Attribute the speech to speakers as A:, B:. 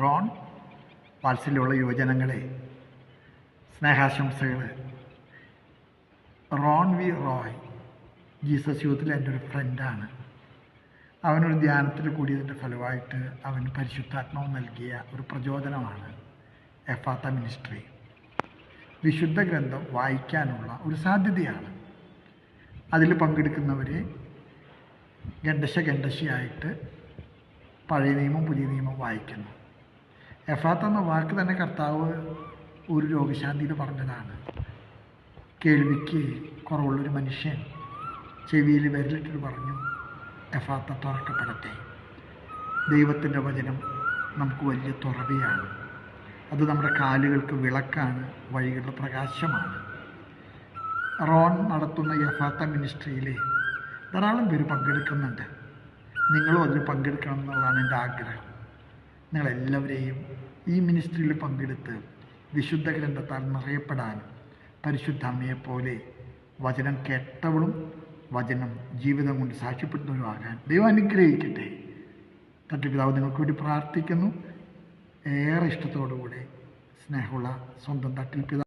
A: Ron വാത്സല്യമുള്ള യുവജനങ്ങളെ സ്നേഹാശംസകൾ റോൺ വി റോയ് ജീസസ് യൂത്തിലെ എന്റെ ഒരു ഫ്രണ്ടാണ്. അവനൊരു ധ്യാനത്തിൽ കൂടിയതിന്റെ ഫലമായിട്ട് അവന് പരിശുദ്ധാത്മാവ് നൽകിയ ഒരു പ്രചോദനമാണ് എഫാത്ത മിനിസ്ട്രി. വിശുദ്ധ ഗ്രന്ഥം വായിക്കാനുള്ള ഒരു സാധ്യതയാണ്. അതിൽ പങ്കെടുക്കുന്നവരെ ഗണ്ടശ ഗണ്ടശയായിട്ട് പഴയ നിയമം പുതിയ നിയമം വായിക്കുന്നു. എഫാത്ത് എന്ന വാക്ക് തന്നെ കർത്താവ് ഒരു രോഗശാന്തിയിൽ പറഞ്ഞതാണ്. കേൾവിക്ക് കുറവുള്ളൊരു മനുഷ്യൻ ചെവിയിൽ വിരലിട്ടിട്ട് പറഞ്ഞു എഫാത്ത തുറക്കപ്പെടട്ടെ. ദൈവത്തിന്റെ വചനം നമുക്ക് വലിയ തുറവിയാണ്. അത് നമ്മുടെ കാലുകൾക്ക് വിളക്കാണ് വഴികളുടെ പ്രകാശമാണ്. റോൺ നടത്തുന്ന യഫാത്ത മിനിസ്ട്രിയിൽ ധാരാളം പേര് പങ്കെടുക്കുന്നുണ്ട്. നിങ്ങളും അതിൽ പങ്കെടുക്കണം എന്നുള്ളതാണ് എന്റെ ആഗ്രഹം. നിങ്ങളെല്ലാവരെയും ഈ മിനിസ്ട്രിയിൽ പങ്കെടുത്ത് വിശുദ്ധ ഗ്രന്ഥത്താൽ നിറയപ്പെടാനും പരിശുദ്ധ അമ്മയെപ്പോലെ വചനം കേട്ടവളും വചനം ജീവിതം കൊണ്ട് സാക്ഷ്യപ്പെടുന്നവരുമാകാൻ ദൈവം അനുഗ്രഹിക്കട്ടെ. തട്ടിപ്പിതാവ് നിങ്ങൾക്ക് വേണ്ടി പ്രാർത്ഥിക്കുന്നു. ഏറെ ഇഷ്ടത്തോടുകൂടെ സ്നേഹമുള്ള സ്വന്തം തട്ടിൽ പിതാവ്